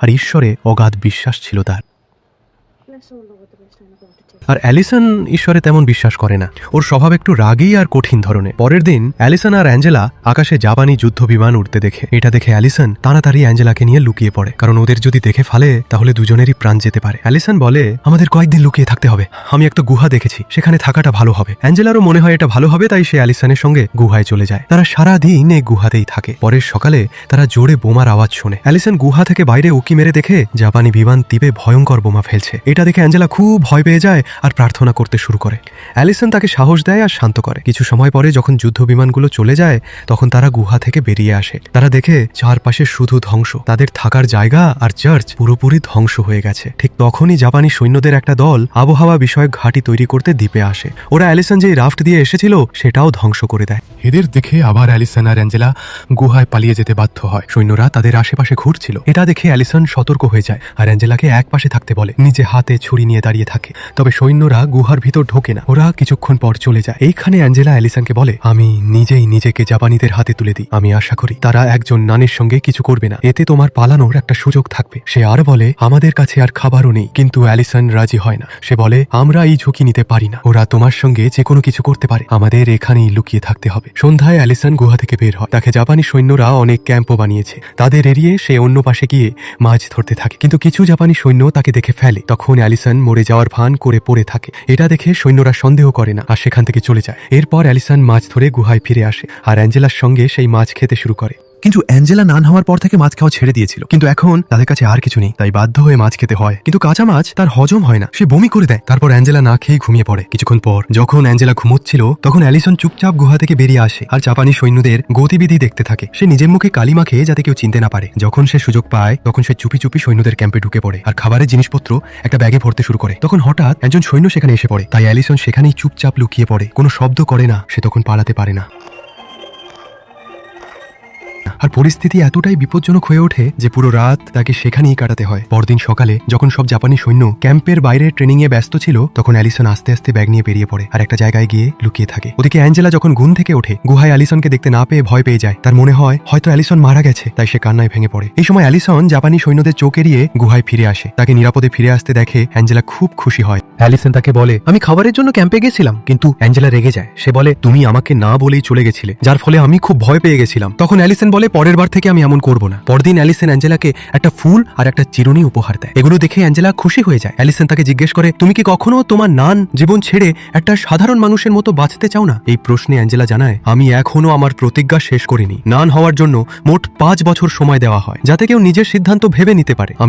আর ঈশ্বরে অগাধ বিশ্বাস ছিল তার। আর অ্যালিসন ঈশ্বরে তেমন বিশ্বাস করে না। ওর স্বভাব একটু রাগী আর কঠিন ধরনের। পরের দিন, অ্যালিসন আর অ্যাঞ্জেলা আকাশে জাপানি যুদ্ধ বিমান উঠতে দেখে। এটা দেখে অ্যালিসন তাড়াতাড়ি অ্যাঞ্জেলাকে নিয়ে লুকিয়ে পড়ে। কারণ ওদের যদি দেখে ফেলে, তাহলে দুজনেরই প্রাণ যেতে পারে। অ্যালিসন বলে, আমাদের কয়েকদিন লুকিয়ে থাকতে হবে। আমি একটা গুহা দেখেছি। সেখানে থাকাটা ভালো হবে অ্যাঞ্জেলারও মনে হয় এটা ভালো হবে, তাই সে অ্যালিসনের সঙ্গে গুহায় চলে যায়। তারা সারা দিন এই গুহাতেই থাকে। পরের সকালে তারা জোরে বোমার আওয়াজ শোনে। অ্যালিসন গুহা থেকে বাইরে উকি মেরে দেখে জাপানি বিমান দ্বীপে ভয়ঙ্কর বোমা ফেলছে। এটা দেখে অ্যাঞ্জেলা খুব ভয় পেয়ে যায় আর প্রার্থনা করতে শুরু করে। অ্যালিসন তাকে সাহস দেয় আর শান্ত করে। কিছু সময় পরে যখন যুদ্ধ বিমানগুলো চলে যায়, তখন তারা গুহা থেকে বেরিয়ে আসে। তারা দেখে চারপাশে শুধু ধ্বংস। তাদের থাকার জায়গা আর চার্চ পুরোপুরি ধ্বংস হয়ে গেছে। ঠিক তখনই জাপানি সৈন্যদের একটা দল আবহাওয়া বিষয়ক ঘাঁটি তৈরি করতে দ্বীপে আসে। ওরা অ্যালিসন যে রাফট দিয়ে এসেছিল, সেটাও ধ্বংস করে দেয়। এদের দেখে আবার অ্যালিসন আর অ্যাঞ্জেলা গুহায় পালিয়ে যেতে বাধ্য হয়। সৈন্যরা তাদের আশেপাশে ঘুরছিল। এটা দেখে অ্যালিসন সতর্ক হয়ে যায়। আর অ্যাঞ্জেলাকে এক পাশে থাকতে বলে, নিজে হাতে ছুরি নিয়ে দাঁড়িয়ে থাকে। তবে সৈন্যরা গুহার ভিতর ঢোকে না। ওরা কিছুক্ষণ পর চলে যায়। এইখানে অ্যাঞ্জেলা অ্যালিসনকে বলে, আমি নিজেই নিজেকে জাপানিদের হাতে তুলে দিই। আমি আশা করি তারা একজন নানের সঙ্গে কিছু করবে না। এতে তোমার পালানোর একটা সুযোগ থাকবে। সে আর বলে, আমাদের কাছে আর খাবারও নেই, কিন্তু অ্যালিসন রাজি হয় না। সে বলে, আমরা এই ঝুঁকি নিতে পারি না। ওরা তোমার সঙ্গে যে কোনো কিছু করতে পারে। আমাদের এখানেই লুকিয়ে থাকতে হবে। সন্ধ্যায় অ্যালিসন গুহা থেকে বের হয়। তাকে জাপানি সৈন্যরা অনেক ক্যাম্পও বানিয়েছে। তাদের এড়িয়ে সে অন্য পাশে গিয়ে মাছ ধরতে থাকে। কিন্তু কিছু জাপানি সৈন্য তাকে দেখে ফেলে। তখন অ্যালিসন মরে যাওয়ার ভান করে পড়ে থাকে। এটা দেখে সৈন্যরা সন্দেহ করে না, আর সেখান থেকে চলে যায়। এরপর অ্যালিসান মাছ ধরে গুহায় ফিরে আসে, আর অ্যাঞ্জেলার সঙ্গে সেই মাছ খেতে শুরু করে। কিন্তু অ্যাঞ্জেলা নান হওয়ার পর থেকে মাছ খাওয়া ছেড়ে দিয়েছিল। কিন্তু এখন তাদের কাছে আর কিছু নেই। তাই বাধ্য হয়ে মাছ খেতে হয়। কিন্তু কাঁচা মাছ তার হজম হয় না। সে বমি করে দেয়। তারপর অ্যাঞ্জেলা না খেয়ে ঘুমিয়ে পড়ে। কিছুক্ষণ পর যখন অ্যাঞ্জেলা ঘুমোচ্ছিল, তখন অ্যালিসন চুপচাপ গুহা থেকে বেরিয়ে আসে আর জাপানি সৈন্যদের গতিবিধি দেখতে থাকে। সে নিজের মুখে কালি মাখে যাতে কেউ চিনতে না পারে। যখন সে সুযোগ পায়, তখন সে চুপি চুপি সৈন্যদের ক্যাম্পে ঢুকে পড়ে আর খাবারের জিনিসপত্র একটা ব্যাগে ভরতে শুরু করে। তখন হঠাৎ একজন সৈন্য সেখানে এসে পড়ে। তাই অ্যালিসন সেখানেই চুপচাপ লুকিয়ে পড়ে। কোনো শব্দ করে না। সে তখন পালাতে পারে না। আর পরিস্থিতি এতটাই বিপজ্জনক হয়ে ওঠে যে পুরো রাত তাকে সেখানেই কাটাতে হয়। পরদিন সকালে যখন সব জাপানি সৈন্য ক্যাম্পের বাইরে ট্রেনিং এ ব্যস্ত ছিল, তখন অ্যালিসন আস্তে আস্তে ব্যাগ নিয়ে বেরিয়ে পড়ে আর একটা জায়গায় গিয়ে লুকিয়ে থাকে। ওদিকে অ্যাঞ্জেলা যখন ঘুম থেকে ওঠে, গুহায় অ্যালিসনকে দেখতে না পেয়ে ভয় পেয়ে যায়। তার মনে হয়, হয়তো অ্যালিসন মারা গেছে, তাই সে কান্নায় ভেঙে পড়ে। এই সময় অ্যালিসন জাপানি সৈন্যদের চোখ এড়িয়ে গুহায় ফিরে আসে। তাকে নিরাপদে ফিরে আসতে দেখে অ্যাঞ্জেলা খুব খুশি হয়। অ্যালিসন তাকে বলে, আমি খাবারের জন্য ক্যাম্পে গেছিলাম, কিন্তু অ্যাঞ্জেলা রেগে যায়। সে বলে, তুমি আমাকে না বলেই চলে গেছিলে, যার ফলে আমি খুব ভয় পেয়ে গেছিলাম। তখন অ্যালিসন বলে, পরের বার থেকে আমি এমন করব না। পরদিন অ্যালিসন অ্যাঞ্জেলাকে একটা ফুল আর একটা চিরুনি উপহার দেয়। এগুলো দেখে অ্যাঞ্জেলা খুশি হয়ে যায়। অ্যালিসন তাকে জিজ্ঞেস করে, তুমি কি কখনো তোমার নান জীবন ছেড়ে একটা সাধারণ মানুষের মতো বাঁচতে চাও না? এই প্রশ্নে অ্যাঞ্জেলা জানায়, আমি এখনও আমার প্রতিজ্ঞা শেষ করিনি। নান হওয়ার জন্য মোট পাঁচ বছর সময় দেওয়া হয়, যাতে কেউ নিজের সিদ্ধান্ত ভেবে নিতে পারে। আমি